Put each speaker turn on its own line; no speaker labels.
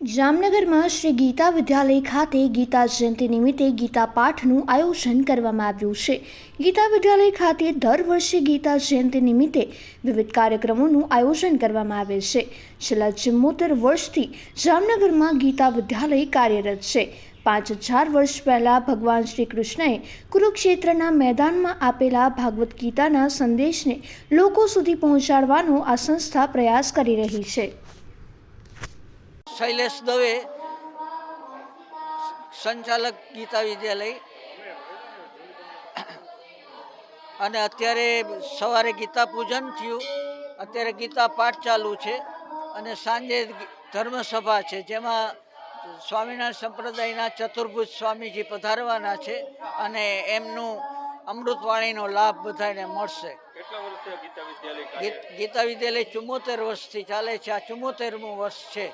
જામનગરમાં શ્રી ગીતા વિદ્યાલય ખાતે ગીતા જયંતિ નિમિત્તે ગીતા પાઠનું આયોજન કરવામાં આવ્યું છે. ગીતા વિદ્યાલય ખાતે દર વર્ષે ગીતા જયંતિ નિમિત્તે વિવિધ કાર્યક્રમોનું આયોજન કરવામાં આવે છે. છેલ્લા ચુમ્મોતેર વર્ષથી જામનગરમાં ગીતા વિદ્યાલય કાર્યરત છે. પાંચ હજાર વર્ષ પહેલાં ભગવાન શ્રી કૃષ્ણએ કુરુક્ષેત્રના મેદાનમાં આપેલા ભાગવત ગીતાના સંદેશને લોકો સુધી પહોંચાડવાનો આ સંસ્થા પ્રયાસ કરી રહી છે.
શૈલેષ દવે સંચાલક ગીતા વિદ્યાલય. અને અત્યારે સવારે ગીતા પૂજન થયું. અત્યારે ગીતા પાઠ ચાલુ છે અને સાંજે ધર્મસભા છે જેમાં સ્વામિનારાયણ સંપ્રદાયના ચતુર્ભુજ સ્વામીજી પધારવાના છે અને એમનું અમૃતવાણીનો લાભ બધાને મળશે. ગીતા વિદ્યાલય ચુમ્મોતેર વર્ષથી ચાલે છે. આ ચુમ્મોતેરમું વર્ષ છે.